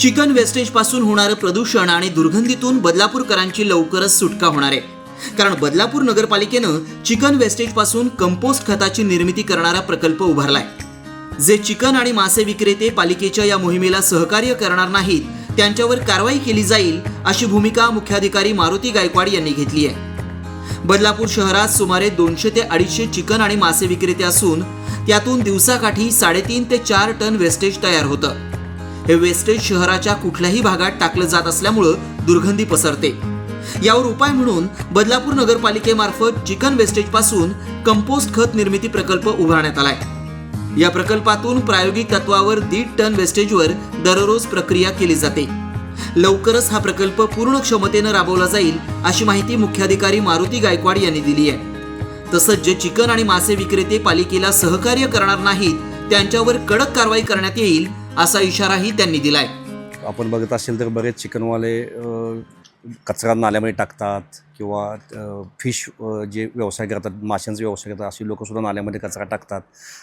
Chicken वेस्टेजपासून होणारं प्रदूषण आणि दुर्गंधीतून बदलापूरकरांची लवकरच सुटका होणार आहे. कारण बदलापूर नगरपालिकेनं चिकन वेस्टेजपासून कंपोस्ट खताची निर्मिती करणारा प्रकल्प उभारलाय. जे चिकन आणि मासे विक्रेते पालिकेच्या या मोहिमेला सहकार्य करणार नाहीत त्यांच्यावर कारवाई केली जाईल अशी भूमिका मुख्याधिकारी मारुती गायकवाड यांनी घेतली आहे. बदलापूर शहरात सुमारे दोनशे ते अडीचशे चिकन आणि मासे विक्रेते असून त्यातून दिवसाकाठी साडेतीन ते चार टन वेस्टेज तयार होतं. हे वेस्टेज शहराच्या कुठल्याही भागात टाकलं जात असल्यामुळं दुर्गंधी पसरते. यावर उपाय म्हणून बदलापूर नगरपालिकेमार्फत चिकन वेस्टेजपासून कंपोस्ट खत निर्मिती प्रकल्प उभारण्यात आलाय. या प्रकल्पातून प्रायोगिक तत्वावर दीड टन वेस्टेजवर दररोज प्रक्रिया केली जाते. लवकरच हा प्रकल्प पूर्ण क्षमतेनं राबवला जाईल अशी माहिती मुख्याधिकारी मारुती गायकवाड यांनी दिली आहे. तसंच जे चिकन आणि मासे विक्रेते पालिकेला सहकार्य करणार नाहीत त्यांच्यावर कडक कारवाई करण्यात येईल असा इशाराही त्यांनी दिलाय. आपण बघत असेल तर बरेच चिकनवाले कचरा नाल्यामध्ये टाकतात. किंवा फिश जे व्यवसाय करतात माशांचा व्यवसाय करतात अशी लोकंसुद्धा नाल्यामध्ये कचरा टाकतात.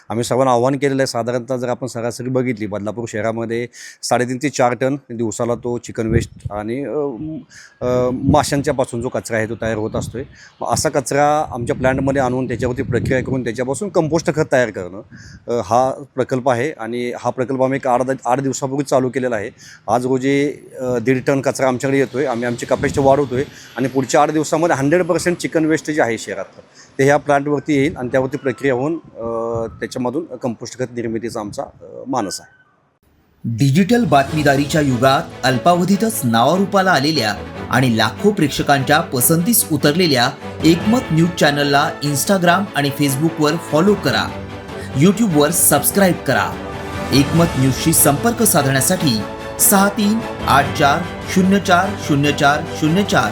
आम्ही सर्वांना आव्हान केलेलं आहे साधारणतः जर आपण सरासरी बघितली बदलापूर शहरामध्ये साडेतीन ते चार टन दिवसाला तो चिकन वेस्ट आणि माशांच्यापासून जो कचरा आहे तो तयार होत असतो आहे असा कचरा आमच्या प्लॅन्टमध्ये आणून त्याच्यावरती प्रक्रिया करून त्याच्यापासून कंपोस्ट खत तयार करणं हा प्रकल्प आहे. आणि हा प्रकल्प आम्ही एक आठ आठ दिवसापूर्वी चालू केलेला आहे. आज रोजी दीड टन कचरा आमच्याकडे येतो आहे आम्ही आमची कपॅसिटी वाढवतो आहे आणि पुढच्या आठ दिवस दिवसामध्ये हंड्रेड पर्सेंट चिकन वेस्ट जे आहे शहरातलं ते ह्या प्लांटवरती येईल आणि त्यावरती प्रक्रिया होऊन त्याच्यामधून कंपोस्ट खत निर्मितीचा आमचा मानस आहे. डिजिटल बातमीदारीच्या युगात अल्पावधीतच नावारूपाला आलेल्या आणि लाखो प्रेक्षकांच्या पसंतीस उतरलेल्या एकमत न्यूज चॅनलला इंस्टाग्राम आणि फेसबुकवर फॉलो करा. यूट्यूबवर सबस्क्राईब करा. एकमत न्यूजशी संपर्क साधण्यासाठी सहा तीन आठ चार शून्य चार शून्य चार शून्य चार